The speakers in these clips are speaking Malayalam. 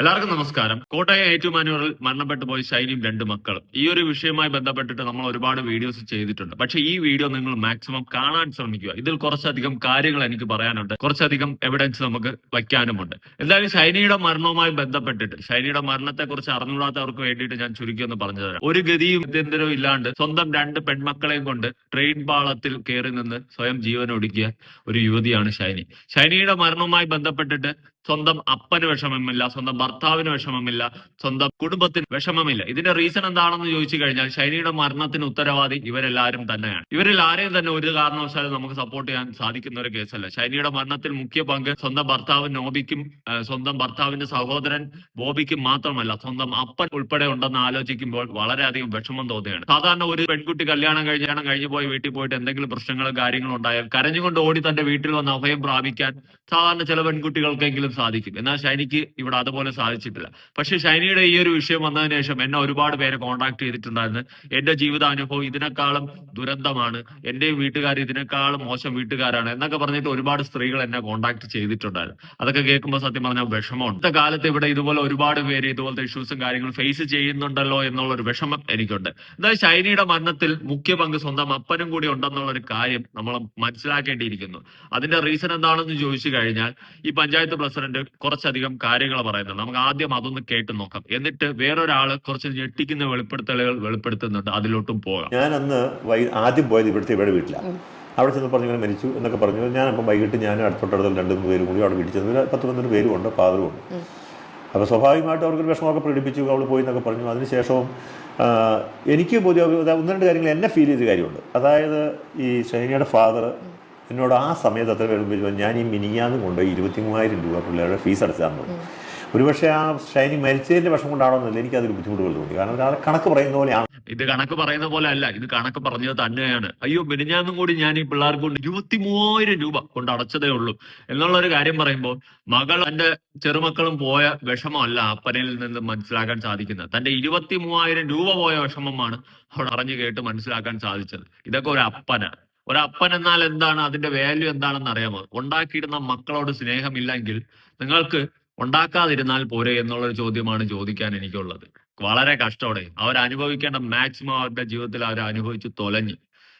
എല്ലാവർക്കും നമസ്കാരം. കോട്ടയം ഏറ്റുമാനൂരിൽ മരണപ്പെട്ടു പോയ ഷൈനിയും രണ്ട് മക്കളും. ഈ ഒരു വിഷയവുമായി ബന്ധപ്പെട്ടിട്ട് നമ്മൾ ഒരുപാട് വീഡിയോസ് ചെയ്തിട്ടുണ്ട്. പക്ഷേ ഈ വീഡിയോ നിങ്ങൾ മാക്സിമം കാണാൻ ശ്രമിക്കുക. ഇതിൽ കുറച്ചധികം കാര്യങ്ങൾ എനിക്ക് പറയാനുണ്ട്. കുറച്ചധികം എവിഡൻസ് നമുക്ക് വയ്ക്കാനുമുണ്ട്. എന്തായാലും ഷൈനിയുടെ മരണവുമായി ബന്ധപ്പെട്ടിട്ട് ഷൈനിയുടെ മരണത്തെ കുറിച്ച് അറിഞ്ഞുകൂടാത്തവർക്ക് വേണ്ടിയിട്ട് ഞാൻ ചുരുക്കി ഒന്ന് പറഞ്ഞു തരാം. ഒരു ഗതിയും ഇതെന്തിനും ഇല്ലാണ്ട് സ്വന്തം രണ്ട് പെൺമക്കളെയും കൊണ്ട് ട്രെയിൻ പാളത്തിൽ കയറി നിന്ന് സ്വയം ജീവൻ ഒടുക്കിയ ഒരു യുവതിയാണ് ഷൈനി ഷൈനിയുടെ മരണവുമായി ബന്ധപ്പെട്ടിട്ട് സ്വന്തം അപ്പന് വിഷമമില്ല സ്വന്തം ഭർത്താവിന് വിഷമമില്ല സ്വന്തം കുടുംബത്തിന് വിഷമമില്ല. ഇതിന്റെ റീസൺ എന്താണെന്ന് ചോദിച്ചു കഴിഞ്ഞാൽ ശൈനിയുടെ മരണത്തിന് ഉത്തരവാദി ഇവരെല്ലാവരും തന്നെയാണ്. ഇവരിൽ ആരെയും തന്നെ ഒരു കാരണവശാലും നമുക്ക് സപ്പോർട്ട് ചെയ്യാൻ സാധിക്കുന്ന ഒരു കേസല്ല ശൈനിയുടെ മരണത്തിൽ മുഖ്യ പങ്ക് സ്വന്തം ഭർത്താവ് നോബിക്കും സ്വന്തം ഭർത്താവിന്റെ സഹോദരൻ ബോബിക്കും മാത്രമല്ല സ്വന്തം അപ്പൻ ഉൾപ്പെടെ ഉണ്ടെന്ന് ആലോചിക്കുമ്പോൾ വളരെയധികം വിഷമം തോന്നുകയാണ്. സാധാരണ ഒരു പെൺകുട്ടി കല്യാണം കഴിഞ്ഞാണ് കഴിഞ്ഞു പോയി വീട്ടിൽ പോയിട്ട് എന്തെങ്കിലും പ്രശ്നങ്ങളും കാര്യങ്ങളും ഉണ്ടായാൽ കരഞ്ഞുകൊണ്ട് ഓടി തന്റെ വീട്ടിൽ വന്ന് അഭയം പ്രാപിക്കാൻ സാധാരണ ചില പെൺകുട്ടികൾക്കെങ്കിലും സാധിക്കും എന്നാൽ ഷൈനിക്ക് ഇവിടെ അതുപോലെ സാധിച്ചിട്ടില്ല. പക്ഷെ ഷൈനിയുടെ ഈ ഒരു വിഷയം വന്നതിന് ശേഷം എന്നെ ഒരുപാട് പേരെ കോൺടാക്ട് ചെയ്തിട്ടുണ്ടായിരുന്നു. എന്റെ ജീവിതാനുഭവം ഇതിനേക്കാളും ദുരന്തമാണ്. എന്റെ വീട്ടുകാർ ഇതിനേക്കാളും മോശം വീട്ടുകാരാണ് എന്നൊക്കെ പറഞ്ഞിട്ട് ഒരുപാട് സ്ത്രീകൾ എന്നെ കോൺടാക്ട് ചെയ്തിട്ടുണ്ടായിരുന്നു. അതൊക്കെ കേൾക്കുമ്പോൾ സത്യം പറഞ്ഞാൽ വിഷമമുണ്ട് ഇന്നത്തെ കാലത്ത് ഇവിടെ ഇതുപോലെ ഒരുപാട് പേര് ഇതുപോലത്തെ ഇഷ്യൂസും കാര്യങ്ങളും ഫേസ് ചെയ്യുന്നുണ്ടല്ലോ എന്നുള്ള ഒരു വിഷമം എനിക്കുണ്ട്. എന്നാൽ ഷൈനിയുടെ മരണത്തിൽ മുഖ്യ പങ്ക് സ്വന്തം അപ്പനും കൂടി ഉണ്ടെന്നുള്ള ഒരു കാര്യം നമ്മൾ മനസ്സിലാക്കേണ്ടിയിരിക്കുന്നു. അതിന്റെ റീസൺ എന്താണെന്ന് ചോദിച്ചു കഴിഞ്ഞാൽ ഈ പഞ്ചായത്ത് പ്രസിഡന്റ് കുറച്ചധികം കാര്യങ്ങൾ പറയുന്നുണ്ട് നമുക്ക് ആദ്യം അതൊന്ന് കേട്ട് നോക്കാം. എന്നിട്ട് വേറൊരാൾ കുറച്ച് ഞെട്ടിക്കുന്ന വെളിപ്പെടുത്തലുകൾ വെളിപ്പെടുത്തുന്നുണ്ട്. അതിലോട്ടും പോകാം. ഞാൻ അന്ന് ആദ്യം പോയത് ഇവിടുത്തെ ഇവിടെ വീട്ടിലാണ് അവിടെ ചെന്ന് പറഞ്ഞു ഇങ്ങനെ മരിച്ചു എന്നൊക്കെ പറഞ്ഞു. ഞാൻ അപ്പം വൈകിട്ട് ഞാൻ അടുത്തോട്ടടുത്ത് രണ്ട് മൂന്ന് പേരും കൂടി അവിടെ വീട്ടിൽ ചെന്ന് പത്ത് പന്ത്രണ്ട് പേരും ഉണ്ട് ഫാദറും ഉണ്ട്. അപ്പോൾ സ്വാഭാവികമായിട്ട് അവർക്കൊരു വിഷമമൊക്കെ പ്രകടിപ്പിച്ചു അവൾ പോയി എന്നൊക്കെ പറഞ്ഞു. അതിനുശേഷവും എനിക്ക് പൊതുവെ ഒരു- ഒന്ന് രണ്ട് കാര്യങ്ങൾ എന്നെ ഫീൽ ചെയ്ത കാര്യമുണ്ട്. അതായത് ഈ ശൈനിയുടെ ഫാദർ എന്നോട് ആ സമയത്ത് അത്ര വരുമ്പോൾ ഞാൻ ഈ മിനിയാന്ന് കൊണ്ട് ഇരുപത്തി മൂവായിരം രൂപ പിള്ളേരുടെ ഫീസ് അടച്ചാൽ മതി ഒരുപക്ഷെ ആ ഷൈനി മരിച്ചതിന്റെ വർഷം കൊണ്ടാണോ എനിക്ക് അതൊരു ബുദ്ധിമുട്ടുകൾ തോന്നി. കാരണം ഒരാളെ കണക്ക് പറയുന്ന പോലെയാണ്. ഇത് കണക്ക് പറയുന്ന പോലെ അല്ല ഇത് കണക്ക് പറഞ്ഞത് തന്നെയാണ്. അയ്യോ മിനിഞ്ഞാന്നും കൂടി ഞാൻ ഈ പിള്ളേർക്ക് കൊണ്ട് ഇരുപത്തി മൂവായിരം രൂപ കൊണ്ട് അടച്ചതേ ഉള്ളൂ. എന്നുള്ള ഒരു കാര്യം പറയുമ്പോൾ മകൾ തന്റെ ചെറുമക്കളും പോയ വിഷമമല്ല അപ്പനിൽ നിന്ന് മനസ്സിലാക്കാൻ സാധിക്കുന്നത്. തന്റെ ഇരുപത്തി മൂവായിരം രൂപ പോയ വിഷമമാണ് അവിടെ അറിഞ്ഞു കേട്ട് മനസ്സിലാക്കാൻ സാധിച്ചത്. ഇതൊക്കെ ഒരു അപ്പനാണ് ഒരു അപ്പൻ എന്നാൽ എന്താണ്? അതിന്റെ വാല്യൂ എന്താണെന്ന് അറിയാമോ? ഉണ്ടാക്കിയിരുന്ന മക്കളോട് സ്നേഹമില്ലെങ്കിൽ നിങ്ങൾക്ക് ഉണ്ടാക്കാതിരുന്നാൽ പോരെ എന്നുള്ളൊരു ചോദ്യമാണ് ചോദിക്കാൻ എനിക്കുള്ളത്. വളരെ കഷ്ടോടെ. അവർ അനുഭവിക്കേണ്ട മാക്സിമം അവരുടെ ജീവിതത്തിൽ അവർ അനുഭവിച്ച് തൊലഞ്ഞു.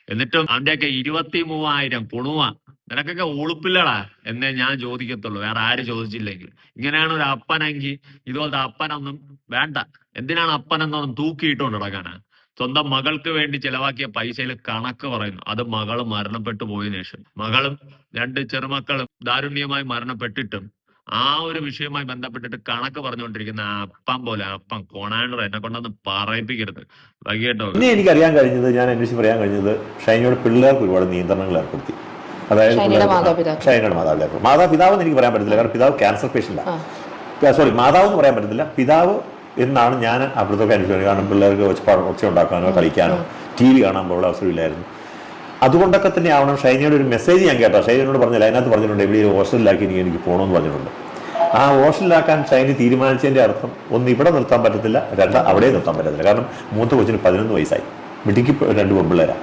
എന്നിട്ടും അവന്റെയൊക്കെ ഇരുപത്തി മൂവായിരം പുണുവ. നിനക്കൊക്കെ ഉളുപ്പില്ലടാ എന്നേ ഞാൻ ചോദിക്കത്തുള്ളൂ. വേറെ ആര് ചോദിച്ചില്ലെങ്കിൽ. ഇങ്ങനെയാണ് ഒരു അപ്പനെങ്കിൽ ഇതുപോലത്തെ അപ്പനൊന്നും വേണ്ട. എന്തിനാണ് അപ്പനെന്നൊന്നും തൂക്കിയിട്ടുകൊണ്ട് നടക്കാനാ? സ്വന്തം മകൾക്ക് വേണ്ടി ചിലവാക്കിയ പൈസയിൽ കണക്ക് പറയുന്നു. അത് മകൾ മരണപ്പെട്ടു പോയ ശേഷം. മകളും രണ്ട് ചെറുമക്കളും ദാരുണ്യമായി മരണപ്പെട്ടിട്ടും ആ ഒരു വിഷയവുമായി ബന്ധപ്പെട്ടിട്ട് കണക്ക് പറഞ്ഞുകൊണ്ടിരിക്കുന്ന അപ്പം പോലെ അപ്പം കോണാണ്ടർ എന്നെ കൊണ്ടൊന്ന് പറയിപ്പിക്കരുത്. വൈകിട്ടോ എനിക്ക് അറിയാൻ കഴിഞ്ഞത് ഞാൻ അന്വേഷിച്ച് പറയാൻ കഴിഞ്ഞത് ഷൈനയുടെ പിള്ളേർക്ക് ഒരുപാട് നിയന്ത്രണങ്ങൾ ഏർപ്പെടുത്തി. അതായത് ഷൈനയുടെ മാതാപിതാക്കൾ. ഷൈനയുടെ മാതാപിതാക്കൾ. മാതാപിതാവ് എന്ന് എനിക്ക് പറയാൻ പറ്റത്തില്ല. കാരണം പിതാവ് ക്യാൻസർ പേഷ്യന്റാണ്. സോറി മാതാവ് എന്ന് പറയാൻ പറ്റത്തില്ല. പിതാവ് എന്നാണ് ഞാൻ അവിടുത്തെ അനുഭവിക്കുന്നത് കാരണം പിള്ളേർക്ക് വെച്ച് ഒച്ച ഉണ്ടാക്കാനോ കളിക്കാനോ ടി വി കാണാൻ പോലുള്ള അവസരമില്ലായിരുന്നു അതുകൊണ്ടൊക്കെ തന്നെ ആവണം. ഷൈനയുടെ ഒരു മെസ്സേജ് ഞാൻ കേട്ടോ ഷൈനയോട് പറഞ്ഞില്ല അതിനകത്ത് പറഞ്ഞിട്ടുണ്ട് എവിടെ ഹോസ്റ്റലിലാക്കി എനിക്ക് എനിക്ക് പോകണമെന്ന് പറഞ്ഞിട്ടുണ്ട്. ആ ഹോസ്റ്റലിലാക്കാൻ ഷൈനി തീരുമാനിച്ചതിന്റെ അർത്ഥം ഒന്ന് ഇവിടെ നിർത്താൻ പറ്റത്തില്ല രണ്ട് അവിടെ നിർത്താൻ പറ്റത്തില്ല. കാരണം മൂത്ത കൊച്ചിന് പതിനൊന്ന് വയസ്സായി. മിടിക്ക് രണ്ട് പെൺപിള്ളേരാണ്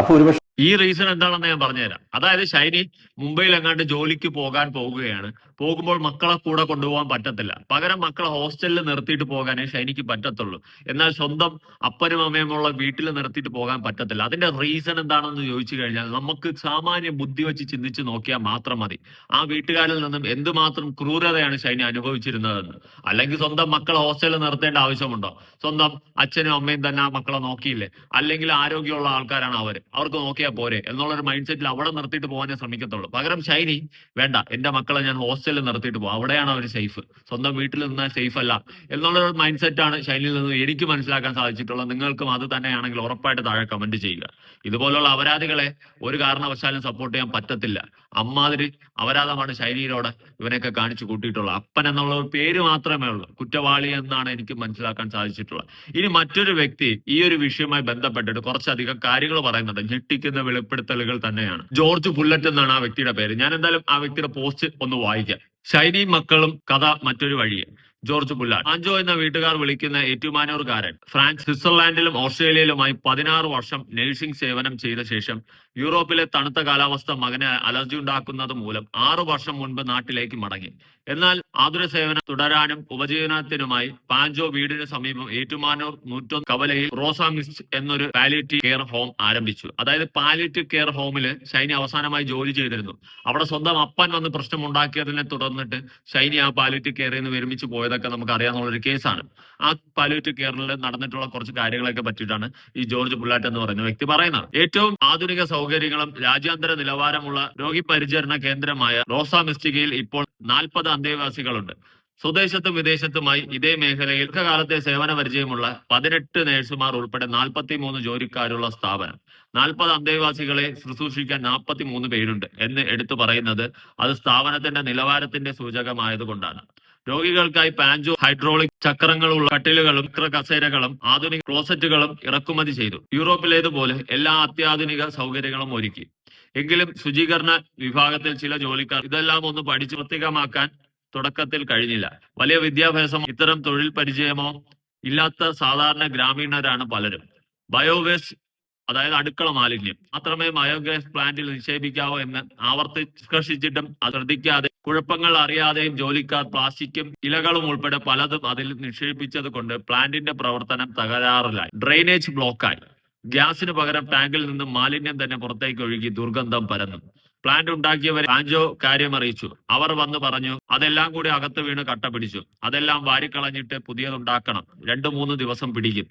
അപ്പോൾ ഒരുപക്ഷെ ഈ റീസൺ എന്താണെന്ന് ഞാൻ പറഞ്ഞുതരാം. അതായത് ഷൈനി മുംബൈയിൽ എങ്ങാണ്ട് ജോലിക്ക് പോകാൻ പോകുകയാണ് പോകുമ്പോൾ മക്കളെ കൂടെ കൊണ്ടുപോകാൻ പറ്റത്തില്ല. പകരം മക്കളെ ഹോസ്റ്റലിൽ നിർത്തിയിട്ട് പോകാനേ ഷൈനിക്ക് പറ്റത്തുള്ളൂ. എന്നാൽ സ്വന്തം അപ്പനും അമ്മയുമുള്ള വീട്ടിൽ നിർത്തിയിട്ട് പോകാൻ പറ്റത്തില്ല. അതിന്റെ റീസൺ എന്താണെന്ന് ചോദിച്ചു കഴിഞ്ഞാൽ നമുക്ക് സാമാന്യ ബുദ്ധി വെച്ച് ചിന്തിച്ച് നോക്കിയാൽ മാത്രം മതി. ആ വീട്ടുകാരിൽ നിന്നും എന്തുമാത്രം ക്രൂരതയാണ് ഷൈനി അനുഭവിച്ചിരുന്നതെന്ന്. അല്ലെങ്കിൽ സ്വന്തം മക്കളെ ഹോസ്റ്റലിൽ നിർത്തേണ്ട ആവശ്യമുണ്ടോ? സ്വന്തം അച്ഛനും അമ്മയും തന്നെ ആ മക്കളെ നോക്കിയില്ലേ? അല്ലെങ്കിൽ ആരോഗ്യമുള്ള ആൾക്കാരാണ് അവർ അവർക്ക് നോക്കിയാൽ പോരെ എന്നുള്ളൊരു മൈൻഡ് സെറ്റിൽ അവിടെ നിർത്തിയിട്ട് പോകാനേ ശ്രമിക്കത്തുള്ളൂ. പകരം ഷൈനി വേണ്ട എന്റെ മക്കളെ ഞാൻ ഹോസ്റ്റലിൽ നിർത്തിയിട്ട് പോകും അവിടെയാണ് അവർ സേഫ്. സ്വന്തം വീട്ടിൽ നിന്നാൽ സേഫ് അല്ല എന്നുള്ളൊരു മൈൻഡ് സെറ്റാണ് ഷൈനിൽ നിന്ന് എനിക്ക് മനസ്സിലാക്കാൻ സാധിച്ചിട്ടുള്ളത്. നിങ്ങൾക്കും അത് തന്നെയാണെങ്കിൽ ഉറപ്പായിട്ട് താഴെ കമന്റ് ചെയ്യുക. ഇതുപോലുള്ള അപരാധികളെ ഒരു കാരണവശാലും സപ്പോർട്ട് ചെയ്യാൻ പറ്റത്തില്ല. അമ്മാതിരി അപരാധമാണ് ശൈലിയിലൂടെ ഇവനെയൊക്കെ കാണിച്ചു കൂട്ടിയിട്ടുള്ളത്. അപ്പൻ എന്നുള്ള ഒരു പേര് മാത്രമേ ഉള്ളൂ. കുറ്റവാളി എന്നാണ് എനിക്ക് മനസ്സിലാക്കാൻ സാധിച്ചിട്ടുള്ളത്. ഇനി മറ്റൊരു വ്യക്തി ഈ ഒരു വിഷയവുമായി ബന്ധപ്പെട്ടിട്ട് കുറച്ചധികം കാര്യങ്ങൾ പറയുന്നുണ്ട്. ഞെട്ടിക്കുന്ന വെളിപ്പെടുത്തലുകൾ തന്നെയാണ്. ജോർജ് പുല്ലറ്റ് എന്നാണ് ആ വ്യക്തിയുടെ പേര്. ഞാൻ എന്തായാലും ആ വ്യക്തിയുടെ പോസ്റ്റ് ഒന്ന് വായിക്കാം. ഷൈനി മക്കളും കഥ മറ്റൊരു വഴി ജോർജ് പുല്ലാട്ട് ആഞ്ചോ എന്ന വീട്ടുകാർ വിളിക്കുന്ന ഏറ്റുമാനൂർകാരൻ. ഫ്രാൻസ് സ്വിറ്റ്സർലാൻഡിലും ഓസ്ട്രേലിയയിലുമായി പതിനാറ് വർഷം നഴ്സിംഗ് സേവനം ചെയ്ത ശേഷം യൂറോപ്പിലെ തണുത്ത കാലാവസ്ഥ മകന് അലർജി ഉണ്ടാക്കുന്നത് മൂലം ആറു വർഷം മുൻപ് നാട്ടിലേക്ക് മടങ്ങി. എന്നാൽ ആതുര സേവനം തുടരാനും ഉപജീവനത്തിനുമായി പാഞ്ചോ വീടിന് സമീപം ഏറ്റുമാനൂർ നൂറ്റൊന്ന് കവലയിൽ റോസാമിസ് എന്നൊരു പാലിറ്റി കെയർ ഹോം ആരംഭിച്ചു. അതായത് പാലിറ്റി കെയർ ഹോമിൽ ഷൈനി അവസാനമായി ജോലി ചെയ്തിരുന്നു. അവിടെ സ്വന്തം അപ്പൻ വന്ന് പ്രശ്നം ഉണ്ടാക്കിയതിനെ തുടർന്നിട്ട് ഷൈനി ആ പാലിറ്റി കെയറിൽ നിന്ന് വിരമിച്ചു പോയതൊക്കെ നമുക്ക് അറിയാവുന്ന ഒരു കേസാണ്. ആ പാലിറ്റി കെയറിൽ നടന്നിട്ടുള്ള കുറച്ച് കാര്യങ്ങളൊക്കെ പറ്റിയിട്ടാണ് ഈ ജോർജ് പുള്ളാറ്റ് എന്ന് പറയുന്ന വ്യക്തി പറയുന്നത്. ഏറ്റവും ആധുനിക സൗകര്യങ്ങളും രാജ്യാന്തര നിലവാരമുള്ള രോഗി പരിചരണ കേന്ദ്രമായ റോസ മിസ്റ്റികയിൽ ഇപ്പോൾ നാൽപ്പത് അന്തേവാസികളുണ്ട്. സ്വദേശത്തും വിദേശത്തുമായി ഇതേ മേഖലയിൽ ദീർഘകാലത്തെ സേവന പരിചയമുള്ള പതിനെട്ട് നഴ്സുമാർ ഉൾപ്പെടെ നാൽപ്പത്തി മൂന്ന് ജോലിക്കാരുള്ള സ്ഥാപനം. നാൽപ്പത് അന്തേവാസികളെ ശുശ്രൂഷിക്കാൻ നാൽപ്പത്തി മൂന്ന് പേരുണ്ട് എന്ന് എടുത്തു പറയുന്നത് അത് സ്ഥാപനത്തിന്റെ നിലവാരത്തിന്റെ സൂചകമായതുകൊണ്ടാണ്. രോഗികൾക്കായി പാൻജോ ഹൈഡ്രോളിക് ചക്രങ്ങളുള്ള കട്ടിലുകളും ഇത്ര കസേരകളും ആധുനിക ക്ലോസറ്റുകളും ഇറക്കുമതി ചെയ്തു. യൂറോപ്പിലേതുപോലെ എല്ലാ അത്യാധുനിക സൗകര്യങ്ങളും ഒരുക്കി. എങ്കിലും ശുചീകരണ വിഭാഗത്തിൽ ചില ജോലിക്കാർ ഇതെല്ലാം ഒന്ന് പഠിച്ച് പ്രത്യേകമാക്കാൻ തുടക്കത്തിൽ കഴിഞ്ഞില്ല. വലിയ വിദ്യാഭ്യാസം ഇത്തരം തൊഴിൽ പരിചയമോ ഇല്ലാത്ത സാധാരണ ഗ്രാമീണരാണ് പലരും. ബയോവേസ്റ്റ് അതായത് അടുക്കള മാലിന്യം. മാത്രമേ ബയോഗ്യാസ് പ്ലാന്റിൽ നിക്ഷേപിക്കാവൂ എന്ന് ആവർത്തിച്ചിട്ടും അത് ശ്രദ്ധിക്കാതെ കുഴപ്പങ്ങൾ അറിയാതെയും ജോലിക്കാർ പ്ലാസ്റ്റിക്കും ഇലകളും ഉൾപ്പെടെ പലതും അതിൽ നിക്ഷേപിച്ചത് കൊണ്ട് പ്ലാന്റിന്റെ പ്രവർത്തനം തകരാറിലായി. ഡ്രെയിനേജ് ബ്ലോക്കായി. ഗ്യാസിന് പകരം ടാങ്കിൽ നിന്നും മാലിന്യം തന്നെ പുറത്തേക്ക് ഒഴുകി ദുർഗന്ധം പരന്നു. പ്ലാന്റ് ഉണ്ടാക്കിയവരെ ആഞ്ചോ കാര്യം അറിയിച്ചു. അവർ വന്ന് പറഞ്ഞു അതെല്ലാം കൂടി അകത്ത് വീണ് കട്ട പിടിച്ചു. അതെല്ലാം വാരിക്കളഞ്ഞിട്ട് പുതിയതുണ്ടാക്കണം. രണ്ടു മൂന്ന് ദിവസം പിടിക്കും.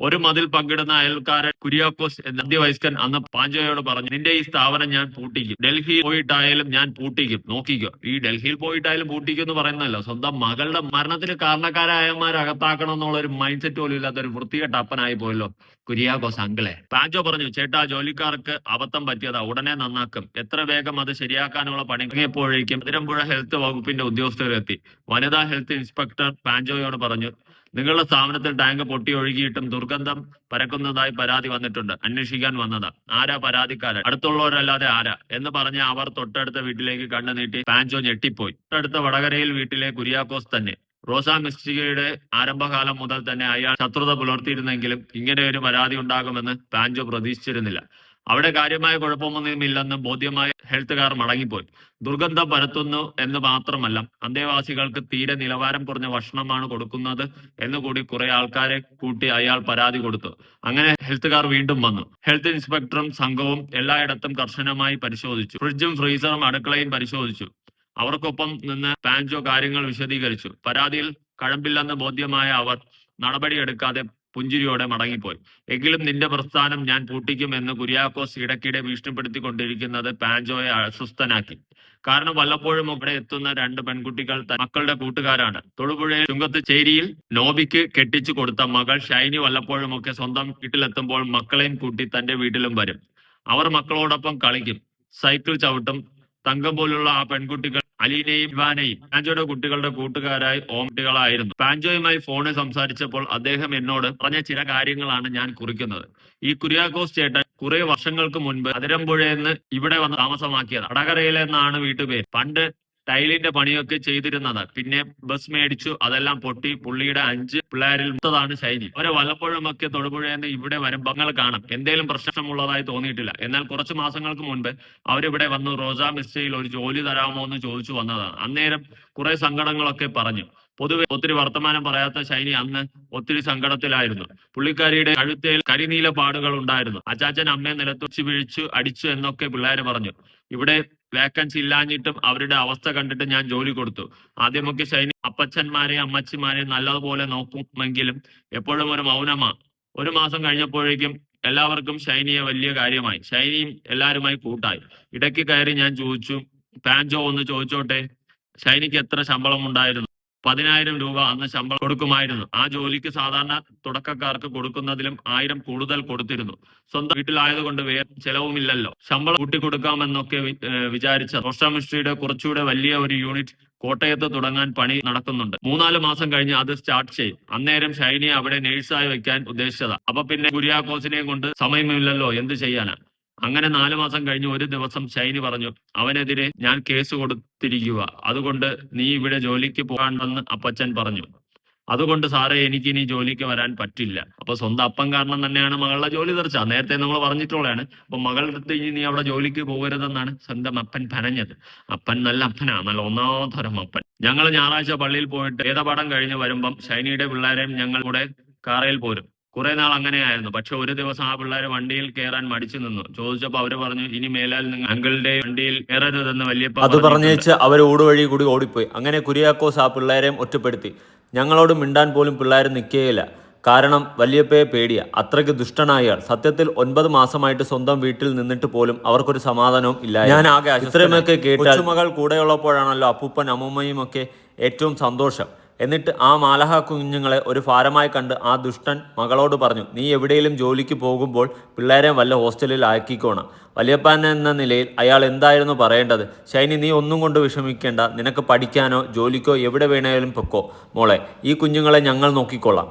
ഒരു മതിൽ പങ്കിടുന്ന അയൽക്കാരൻ കുര്യാക്കോസ് എന്ന അധ്യവയസ്കൻ അന്ന് പാഞ്ചോയോട് പറഞ്ഞു നിന്റെ ഈ സ്ഥാപനം ഞാൻ പൂട്ടിക്കും. ഡൽഹി പോയിട്ടായാലും ഞാൻ പൂട്ടിക്കും. നോക്കിക്കോ. ഈ ഡൽഹിയിൽ പോയിട്ടായാലും പൂട്ടിക്കും എന്ന് പറയുന്നല്ലോ സ്വന്തം മകളുടെ മരണത്തിന് കാരണക്കാരായമാർ അകത്താക്കണം എന്നുള്ള ഒരു മൈൻഡ് സെറ്റ് പോലും ഇല്ലാത്ത ഒരു വൃത്തികെട്ട അപ്പനായി പോയല്ലോ കുര്യാക്കോസ് അങ്കിളെ. പാഞ്ചോ പറഞ്ഞു ചേട്ടാ ജോലിക്കാർക്ക് അബദ്ധം പറ്റിയതാ. ഉടനെ നന്നാക്കും. എത്ര വേഗം അത് ശരിയാക്കാനുള്ള പണി തുടങ്ങിയപ്പോഴേക്കും അതിരമ്പുഴ ഹെൽത്ത് വകുപ്പിന്റെ ഉദ്യോഗസ്ഥരെത്തി. വനിതാ ഹെൽത്ത് ഇൻസ്പെക്ടർ പാഞ്ചോയോട് പറഞ്ഞു നിങ്ങളുടെ സ്ഥാപനത്തിൽ ടാങ്ക് പൊട്ടി ഒഴുകിയിട്ടും ദുർഗന്ധം പരക്കുന്നതായി പരാതി വന്നിട്ടുണ്ട്. അന്വേഷിക്കാൻ വന്നതാ. ആരാ പരാതിക്കാരൻ? അടുത്തുള്ളവരല്ലാതെ ആരാ? എന്ന് പറഞ്ഞ് അവർ തൊട്ടടുത്ത വീട്ടിലേക്ക് കണ്ണു നീട്ടി പാഞ്ചോ ഞെട്ടിപ്പോയി. തൊട്ടടുത്ത വടകരയിൽ വീട്ടിലെ കുര്യാക്കോസ് തന്നെ. റോസാ മിസ്റ്റികയുടെ ആരംഭകാലം മുതൽ തന്നെ അയാൾ ശത്രുത പുലർത്തിയിരുന്നെങ്കിലും ഇങ്ങനെ ഒരു പരാതി ഉണ്ടാകുമെന്ന് പാഞ്ചോ പ്രതീക്ഷിച്ചിരുന്നില്ല. അവിടെ കാര്യമായ കുഴപ്പമൊന്നുമില്ലെന്ന് ബോധ്യമായ ഹെൽത്തുകാർ മടങ്ങിപ്പോയി. ദുർഗന്ധം പരത്തുന്നു എന്ന് മാത്രമല്ല അന്തേവാസികൾക്ക് തീരെ നിലവാരം കുറഞ്ഞ ഭക്ഷണമാണ് കൊടുക്കുന്നത് എന്ന് കൂടി കുറെ ആൾക്കാരെ കൂട്ടി അയാൾ പരാതി കൊടുത്തു. അങ്ങനെ ഹെൽത്തുകാർ വീണ്ടും വന്നു. ഹെൽത്ത് ഇൻസ്പെക്ടറും സംഘവും എല്ലായിടത്തും കർശനമായി പരിശോധിച്ചു. ഫ്രിഡ്ജും ഫ്രീസറും അടുക്കളയും പരിശോധിച്ചു. അവർക്കൊപ്പം നിന്ന് പാഞ്ചോ കാര്യങ്ങൾ വിശദീകരിച്ചു. പരാതിയിൽ കഴമ്പില്ലെന്ന് ബോധ്യമായ അവർ നടപടിയെടുക്കാതെ പുഞ്ചിരിയോടെ മടങ്ങിപ്പോയി. എങ്കിലും നിന്റെ പ്രസ്ഥാനം ഞാൻ പൂട്ടിക്കും എന്ന് കുര്യാക്കോസ് ഇടയ്ക്കിടെ ഭീഷണിപ്പെടുത്തിക്കൊണ്ടിരിക്കുന്നത് പാഞ്ചോയെ അസ്വസ്ഥനാക്കി. കാരണം വല്ലപ്പോഴും ഇവിടെ എത്തുന്ന രണ്ട് പെൺകുട്ടികൾ മക്കളുടെ കൂട്ടുകാരാണ്. തൊടുപുഴയിൽ ചുങ്കത്ത് ചേരിയിൽ നോബിക്ക് കെട്ടിച്ചു കൊടുത്ത മകൾ ഷൈനി വല്ലപ്പോഴും ഒക്കെ സ്വന്തം വീട്ടിലെത്തുമ്പോൾ മക്കളെയും കൂട്ടി തന്റെ വീട്ടിലും വരും. അവർ മക്കളോടൊപ്പം കളിക്കും. സൈക്കിൾ ചവിട്ടും. തങ്കം പോലുള്ള ആ പെൺകുട്ടികൾ അലീനയും ഇവാനയും. പാഞ്ചോയുടെ കുട്ടികളുടെ കൂട്ടുകാരായി ഓംകുട്ടികളായിരുന്നു പാഞ്ചോയുമായി ഫോണിൽ സംസാരിച്ചപ്പോൾ അദ്ദേഹം എന്നോട് പറഞ്ഞ ചില കാര്യങ്ങളാണ് ഞാൻ കുറിക്കുന്നത്. ഈ കുര്യാക്കോസ് ചേട്ടൻ കുറെ വർഷങ്ങൾക്ക് മുൻപ് അതിരമ്പുഴയെന്ന് ഇവിടെ വന്ന് താമസമാക്കിയത്. വടകരയിലെന്നാണ് വീട്ടുപേര്. പണ്ട് ടൈലിന്റെ പണിയൊക്കെ ചെയ്തിരുന്നത്. പിന്നെ ബസ് മേടിച്ചു. അതെല്ലാം പൊട്ടി. പുള്ളിയുടെ അഞ്ച് പിള്ളേരിൽ മുത്തതാണ് ശൈലി അവരെ വല്ലപ്പോഴുമൊക്കെ തൊടുപുഴയെന്ന് ഇവിടെ വരുമ്പോൾ നിങ്ങൾ കാണാം. എന്തേലും പ്രശ്നമുള്ളതായി തോന്നിയിട്ടില്ല. എന്നാൽ കുറച്ച് മാസങ്ങൾക്ക് മുൻപ് അവരിവിടെ വന്ന് റോസാ മിസ്റ്റയിൽ ഒരു ജോലി തരാമോ എന്ന് ചോദിച്ചു വന്നതാണ്. അന്നേരം കുറെ സങ്കടങ്ങളൊക്കെ പറഞ്ഞു. പൊതുവെ ഒത്തിരി വർത്തമാനം പറയാത്ത ശൈനി അന്ന് ഒത്തിരി സങ്കടത്തിലായിരുന്നു. പുള്ളിക്കാരിയുടെ കഴുത്തേൽ കരിനീല പാടുകൾ ഉണ്ടായിരുന്നു. അച്ചാച്ചൻ അമ്മയെ നിലത്തുവച്ച് വീഴിച്ചു അടിച്ചു എന്നൊക്കെ പിള്ളേര് പറഞ്ഞു. ഇവിടെ വേക്കൻസി ഇല്ലാഞ്ഞിട്ടും അവരുടെ അവസ്ഥ കണ്ടിട്ട് ഞാൻ ജോലി കൊടുത്തു. ആദ്യമൊക്കെ ശൈനി അപ്പച്ചന്മാരെ അമ്മച്ചിമാരെ നല്ലതുപോലെ നോക്കുമെങ്കിലും എപ്പോഴും ഒരു മൗനമാ. ഒരു മാസം കഴിഞ്ഞപ്പോഴേക്കും എല്ലാവർക്കും ഷൈനിയെ വലിയ കാര്യമായി. ഷൈനിയും എല്ലാവരുമായി കൂട്ടായി. ഇടയ്ക്ക് കയറി ഞാൻ ചോദിച്ചു പാൻജോ ഒന്ന് ചോദിച്ചോട്ടെ? ഷൈനിക്ക് എത്ര ശമ്പളം ഉണ്ടായിരുന്നു? പതിനായിരം രൂപ അന്ന് ശമ്പളം കൊടുക്കുമായിരുന്നു. ആ ജോലിക്ക് സാധാരണ തുടക്കക്കാർക്ക് കൊടുക്കുന്നതിലും ആയിരം കൂടുതൽ കൊടുത്തിരുന്നു. സ്വന്തം വീട്ടിലായതുകൊണ്ട് വേറെ ചെലവുമില്ലല്ലോ. ശമ്പളം കൂട്ടിക്കൊടുക്കാമെന്നൊക്കെ വിചാരിച്ച റോസ്റ്റാമിസ്ട്രിയുടെ കുറച്ചുകൂടെ വലിയ ഒരു യൂണിറ്റ് കോട്ടയത്ത് തുടങ്ങാൻ പണി നടക്കുന്നുണ്ട്. മൂന്നാൽ മാസം കഴിഞ്ഞ് അത് സ്റ്റാർട്ട് ചെയ്യും. അന്നേരം ഷൈനിയെ അവിടെ നേഴ്സായി വെക്കാൻ ഉദ്ദേശിച്ചതാ. അപ്പൊ പിന്നെ കുര്യാക്കോസിനെയും കൊണ്ട് സമയമില്ലല്ലോ എന്ത് ചെയ്യാനാ? അങ്ങനെ നാലു മാസം കഴിഞ്ഞ് ഒരു ദിവസം ഷൈനി പറഞ്ഞു അവനെതിരെ ഞാൻ കേസ് കൊടുത്തിരിക്കുക അതുകൊണ്ട് നീ ഇവിടെ ജോലിക്ക് പോകാണ്ടെന്ന് അപ്പച്ചൻ പറഞ്ഞു. അതുകൊണ്ട് സാറേ എനിക്ക് ഇനി ജോലിക്ക് വരാൻ പറ്റില്ല. അപ്പൊ സ്വന്തം അപ്പം കാരണം തന്നെയാണ് മകളുടെ ജോലി തെറിച്ച നേരത്തെ നമ്മൾ പറഞ്ഞിട്ടുള്ളതാണ്. അപ്പൊ മകളുടെ അടുത്ത് ഇനി നീ അവിടെ ജോലിക്ക് പോകരുതെന്നാണ് സ്വന്തം അപ്പൻ പറഞ്ഞത്. അപ്പൻ നല്ല അപ്പനാ. നല്ല ഒന്നാം അപ്പൻ. ഞങ്ങൾ ഞായറാഴ്ച പള്ളിയിൽ പോയിട്ട് വേദപാഠം കഴിഞ്ഞ് വരുമ്പം ഷൈനിയുടെ പിള്ളേരെയും ഞങ്ങളുടെ കാറയിൽ പോരും. കുറെ നാൾ അങ്ങനെയായിരുന്നു. പക്ഷെ ഒരു ദിവസം ആ പിള്ളേരെ വണ്ടിയിൽ കയറാൻ മടിച്ചു നിന്നു. ചോദിച്ചപ്പോ അവർ പറഞ്ഞു ഇനി മേലാൽ നിങ്ങൾ അങ്കിളുടെ വണ്ടിയിൽ കയറരുതെന്ന് വലിയപ്പ അത് പറഞ്ഞു പറഞ്ഞേച്ച് അവർ ഊടുവഴി കൂടി ഓടിപ്പോയി. അങ്ങനെ കുര്യാക്കോസ് ആ പിള്ളേരെയും ഒറ്റപ്പെടുത്തി. ഞങ്ങളോട് മിണ്ടാൻ പോലും പിള്ളേർ നിൽക്കുകയില്ല കാരണം വലിയപ്പയെ പേടിയ. അത്രയ്ക്ക് ദുഷ്ടനായ സത്യത്തിൽ ഒൻപത് മാസമായിട്ട് സ്വന്തം വീട്ടിൽ നിന്നിട്ട് പോലും അവർക്കൊരു സമാധാനവും ഇല്ല ഞാൻ ആകെ ഇത്രയുമൊക്കെ കേട്ടു മകൾ കൂടെയുള്ളപ്പോഴാണല്ലോ അപ്പൂപ്പൻ അമ്മൂമ്മയും ഒക്കെ ഏറ്റവും സന്തോഷം. എന്നിട്ട് ആ മാലഹ കുഞ്ഞുങ്ങളെ ഒരു ഭാരമായി കണ്ട് ആ ദുഷ്ടൻ മകളോട് പറഞ്ഞു നീ എവിടെയെങ്കിലും ജോലിക്ക് പോകുമ്പോൾ പിള്ളേരെ വല്ല ഹോസ്റ്റലിൽ ആക്കിക്കോണം. വലിയപ്പൻ എന്ന നിലയിൽ അയാൾ എന്തായിരുന്നു പറയേണ്ടത്? ഷൈനി നീ ഒന്നും കൊണ്ട് വിഷമിക്കേണ്ട. നിനക്ക് പഠിക്കാനോ ജോലിക്കോ എവിടെ വേണേലും പൊക്കോ. മോളെ ഈ കുഞ്ഞുങ്ങളെ ഞങ്ങൾ നോക്കിക്കൊള്ളാം.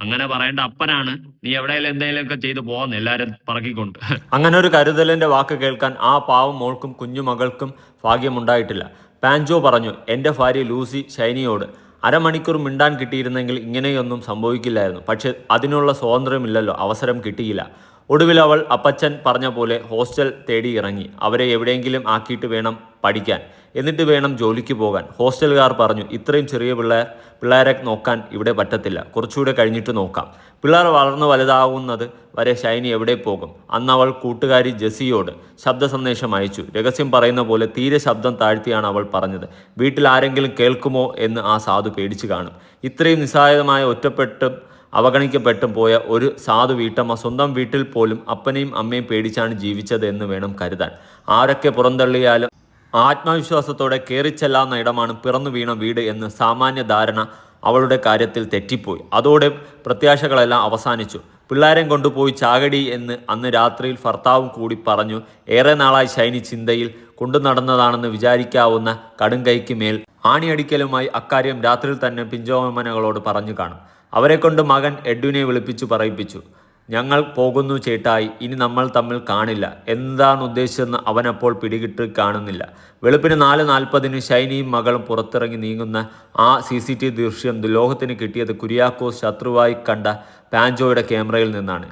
അങ്ങനെ പറയേണ്ട അപ്പനാണ് നീ എവിടെയെങ്കിലും എന്തെങ്കിലുമൊക്കെ ചെയ്തു പോകുന്ന എല്ലാരും പറക്കിക്കൊണ്ട്. അങ്ങനെ ഒരു കരുതലിന്റെ വാക്ക് കേൾക്കാൻ ആ പാവം മോൾക്കും കുഞ്ഞുമകൾക്കും ഭാഗ്യമുണ്ടായിട്ടില്ല. പാൻജോ പറഞ്ഞു എന്റെ ഭാര്യ ലൂസി ഷൈനിയോട് അരമണിക്കൂർ മിണ്ടാൻ കിട്ടിയിരുന്നെങ്കിൽ ഇങ്ങനെയൊന്നും സംഭവിക്കില്ലായിരുന്നു. പക്ഷെ അതിനുള്ള സ്വാതന്ത്ര്യമില്ലല്ലോ. അവസരം കിട്ടിയില്ല. ഒടുവിൽ അവൾ അപ്പച്ചൻ പറഞ്ഞ പോലെ ഹോസ്റ്റൽ തേടി ഇറങ്ങി. അവരെ എവിടെയെങ്കിലും ആക്കിയിട്ട് വേണം പഠിക്കാൻ. എന്നിട്ട് വേണം ജോലിക്ക് പോകാൻ. ഹോസ്റ്റലുകാർ പറഞ്ഞു ഇത്രയും ചെറിയ പിള്ളേർ പിള്ളേരെ നോക്കാൻ ഇവിടെ പറ്റത്തില്ല. കുറച്ചുകൂടെ കഴിഞ്ഞിട്ട് നോക്കാം. പിള്ളേർ വളർന്നു വലുതാകുന്നത് വരെ ഷൈനി എവിടെ പോകും? അന്ന് അവൾ കൂട്ടുകാരി ജെസിയോട് ശബ്ദ സന്ദേശം അയച്ചു. രഹസ്യം പറയുന്ന പോലെ തീരെ ശബ്ദം താഴ്ത്തിയാണ് അവൾ പറഞ്ഞത്. വീട്ടിൽ ആരെങ്കിലും കേൾക്കുമോ? എന്ന് ആ സാധു പേടിച്ചു കാണും. ഇത്രയും നിസ്സായമായ ഒറ്റപ്പെട്ടും അവഗണിക്കപ്പെട്ടും പോയ ഒരു സാധു വീട്ടമ്മ സ്വന്തം വീട്ടിൽ പോലും അപ്പനെയും അമ്മയും പേടിച്ചാണ് ജീവിച്ചത് എന്ന് വേണം കരുതാൻ. ആരൊക്കെ പുറന്തള്ളിയാലും ആത്മവിശ്വാസത്തോടെ കയറിച്ചെല്ലാവുന്ന ഇടമാണ് പിറന്നു വീണ വീട് എന്ന് സാമാന്യ ധാരണ അവളുടെ കാര്യത്തിൽ തെറ്റിപ്പോയി. അതോടെ പ്രത്യാശകളെല്ലാം അവസാനിച്ചു. പിള്ളേരെയും കൊണ്ടുപോയി ചാകടി എന്ന് അന്ന് രാത്രിയിൽ ഭർത്താവും കൂടി പറഞ്ഞു ഏറെ നാളായി ശൈനി ചിന്തയിൽ കൊണ്ടു നടന്നതാണെന്ന് വിചാരിക്കാവുന്ന കടുംകൈക്ക് മേൽ ആണിയടിക്കലുമായി അക്കാര്യം രാത്രിയിൽ തന്നെ പിഞ്ചോമനകളോട് പറഞ്ഞു കാണും. അവരെ കൊണ്ട് മകൻ എഡ്വിനെ വിളിപ്പിച്ചു പറയിപ്പിച്ചു. ഞങ്ങൾ പോകുന്നു ചേട്ടായി ഇനി നമ്മൾ തമ്മിൽ കാണില്ല. എന്താണ് ഉദ്ദേശിച്ചതെന്ന് അവനപ്പോൾ പിടികിട്ട് കാണുന്നില്ല. വെളുപ്പിന് നാല് നാൽപ്പതിന് ഷൈനിയും മകളും പുറത്തിറങ്ങി നീങ്ങുന്ന ആ സി സി ടി ദൃശ്യം ലോകത്തിന് കിട്ടിയത് കുര്യാക്കോസ് ശത്രുവായി കണ്ട പാൻജോയുടെ ക്യാമറയിൽ നിന്നാണ്.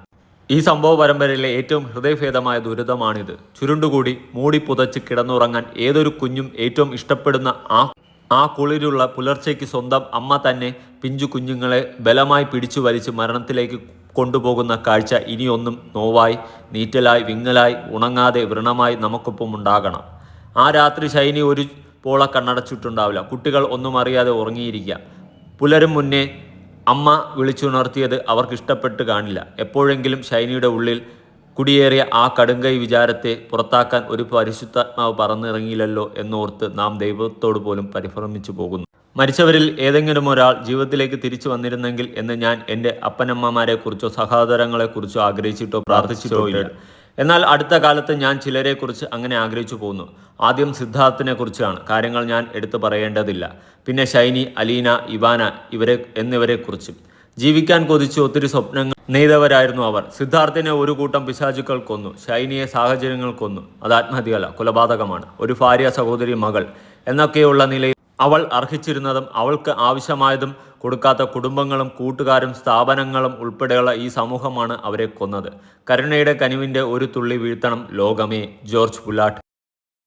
ഈ സംഭവ പരമ്പരയിലെ ഏറ്റവും ഹൃദയഭേദമായ ദുരിതമാണിത്. ചുരുണ്ടുകൂടി മൂടി പുതച്ച് കിടന്നുറങ്ങാൻ ഏതൊരു കുഞ്ഞും ഏറ്റവും ഇഷ്ടപ്പെടുന്ന ആ ആ കുളിരുള്ള പുലർച്ചയ്ക്ക് സ്വന്തം അമ്മ തന്നെ പിഞ്ചു കുഞ്ഞുങ്ങളെ ബലമായി പിടിച്ചു വലിച്ച് മരണത്തിലേക്ക് കൊണ്ടുപോകുന്ന കാഴ്ച ഇനിയൊന്നും നോവായി നീറ്റലായി വിങ്ങലായി ഉണങ്ങാതെ വ്രണമായി നമുക്കൊപ്പം ഉണ്ടാകണം. ആ രാത്രി ശൈനി ഒരു പോള കണ്ണടച്ചിട്ടുണ്ടാവില്ല. കുട്ടികൾ ഒന്നും അറിയാതെ ഉറങ്ങിയിരിക്കുക. പുലരും മുന്നേ അമ്മ വിളിച്ചുണർത്തിയത് അവർക്ക് ഇഷ്ടപ്പെട്ട് കാണില്ല. എപ്പോഴെങ്കിലും ശൈനിയുടെ ഉള്ളിൽ കുടിയേറിയ ആ കടുങ്കൈ വിചാരത്തെ പുറത്താക്കാൻ ഒരു പരിശുദ്ധാത്മാവ് പറന്നിറങ്ങിയില്ലല്ലോ എന്നോർത്ത് നാം ദൈവത്തോട് പോലും പരിഭ്രമിച്ചു പോകുന്നു. മരിച്ചവരിൽ ഏതെങ്കിലും ഒരാൾ ജീവിതത്തിലേക്ക് തിരിച്ചു വന്നിരുന്നെങ്കിൽ എന്ന് ഞാൻ എന്റെ അപ്പനമ്മമാരെക്കുറിച്ചോ സഹോദരങ്ങളെക്കുറിച്ചോ ആഗ്രഹിച്ചിട്ടോ പ്രാർത്ഥിച്ചിട്ടോ ഇല്ല. എന്നാൽ അടുത്ത കാലത്ത് ഞാൻ ചിലരെക്കുറിച്ച് അങ്ങനെ ആഗ്രഹിച്ചു പോകുന്നു. ആദ്യം സിദ്ധാർത്ഥിനെ കുറിച്ചാണ് കാര്യങ്ങൾ ഞാൻ എടുത്തു പറയേണ്ടതില്ല. പിന്നെ ഷൈനി അലീന ഇവാന ഇവരെ എന്നിവരെക്കുറിച്ചും. ജീവിക്കാൻ കൊതിച്ച് ഒത്തിരി സ്വപ്നങ്ങൾ നെയ്തവരായിരുന്നു അവർ. സിദ്ധാർത്ഥിനെ ഒരു കൂട്ടം പിശാചുക്കൾ കൊന്നു. ഷൈനിയെ സാഹചര്യങ്ങൾ കൊന്നു. അത് ആത്മഹത്യയല്ല കൊലപാതകമാണ്. ഒരു ഭാര്യ സഹോദരി മകൾ എന്നൊക്കെയുള്ള നിലയിൽ അവൾ അർഹിച്ചിരുന്നതും അവൾക്ക് ആവശ്യമായതും കൊടുക്കാത്ത കുടുംബങ്ങളും കൂട്ടുകാരും സ്ഥാപനങ്ങളും ഉൾപ്പെടെയുള്ള ഈ സമൂഹമാണ് അവരെ കൊന്നത്. കരുണയുടെ കനിവിന്റെ ഒരു തുള്ളി വീഴ്ത്തണം ലോകമേ ജോർജ് പുല്ലാട്ട്.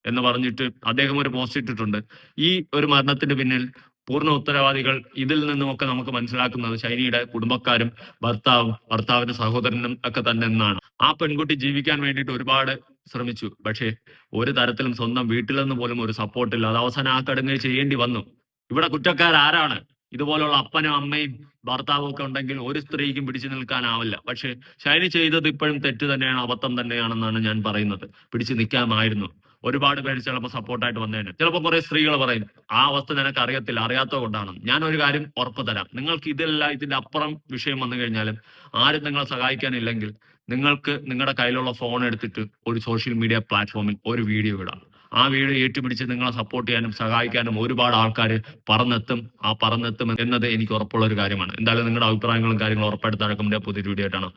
എന്ന് പറഞ്ഞിട്ട് അദ്ദേഹം ഒരു പോസ്റ്റ് ഇട്ടിട്ടുണ്ട്. ഈ ഒരു മരണത്തിന് പിന്നിൽ പൂർണ ഉത്തരവാദികൾ ഇതിൽ നിന്നുമൊക്കെ നമുക്ക് മനസ്സിലാക്കുന്നത് ശൈനിയുടെ കുടുംബക്കാരും ഭർത്താവും ഭർത്താവിന്റെ സഹോദരനും ഒക്കെ തന്നെ എന്നാണ്. ആ പെൺകുട്ടി ജീവിക്കാൻ വേണ്ടിയിട്ട് ഒരുപാട് ശ്രമിച്ചു. പക്ഷേ ഒരു തരത്തിലും സ്വന്തം വീട്ടിൽ നിന്ന് പോലും ഒരു സപ്പോർട്ടില്ല അത് അവസാനം ആ കടുങ്ങ് ചെയ്യേണ്ടി വന്നു. ഇവിടെ കുറ്റക്കാർ ആരാണ്? ഇതുപോലുള്ള അപ്പനും അമ്മയും ഭർത്താവും ഒക്കെ ഉണ്ടെങ്കിൽ ഒരു സ്ത്രീക്കും പിടിച്ചു നിൽക്കാനാവില്ല. പക്ഷെ ഷൈനി ചെയ്തത് ഇപ്പോഴും തെറ്റ് തന്നെയാണ് അബദ്ധം തന്നെയാണെന്നാണ് ഞാൻ പറയുന്നത്. പിടിച്ചു നിൽക്കാമായിരുന്നു. ഒരുപാട് പേര് ചിലപ്പോൾ സപ്പോർട്ടായിട്ട് വന്നേനെ. ചിലപ്പോൾ കുറെ സ്ത്രീകൾ പറയും ആ അവസ്ഥ നിനക്ക് അറിയത്തില്ല അറിയാത്തത് കൊണ്ടാണ് ഞാൻ ഒരു കാര്യം ഉറപ്പ് തരാം. നിങ്ങൾക്ക് ഇതെല്ലാം ഇതിന്റെ അപ്പുറം വിഷയം വന്നു കഴിഞ്ഞാലും ആരും നിങ്ങളെ സഹായിക്കാനില്ലെങ്കിൽ നിങ്ങൾക്ക് നിങ്ങളുടെ കയ്യിലുള്ള ഫോൺ എടുത്തിട്ട് ഒരു സോഷ്യൽ മീഡിയ പ്ലാറ്റ്ഫോമിൽ ഒരു വീഡിയോ ഇടാം. ആ വീഡിയോ ഏറ്റുപിടിച്ച് നിങ്ങളെ സപ്പോർട്ട് ചെയ്യാനും സഹായിക്കാനും ഒരുപാട് ആൾക്കാർ പറന്നെത്തും. ആ പറന്നെത്തും എന്നത് എനിക്ക് ഉറപ്പുള്ള ഒരു കാര്യമാണ്. എന്തായാലും നിങ്ങളുടെ അഭിപ്രായങ്ങളും കാര്യങ്ങളും ഉറപ്പായിട്ട് നടക്കുമ്പോൾ പുതിയൊരു വീഡിയോ ആയിട്ടാണ്.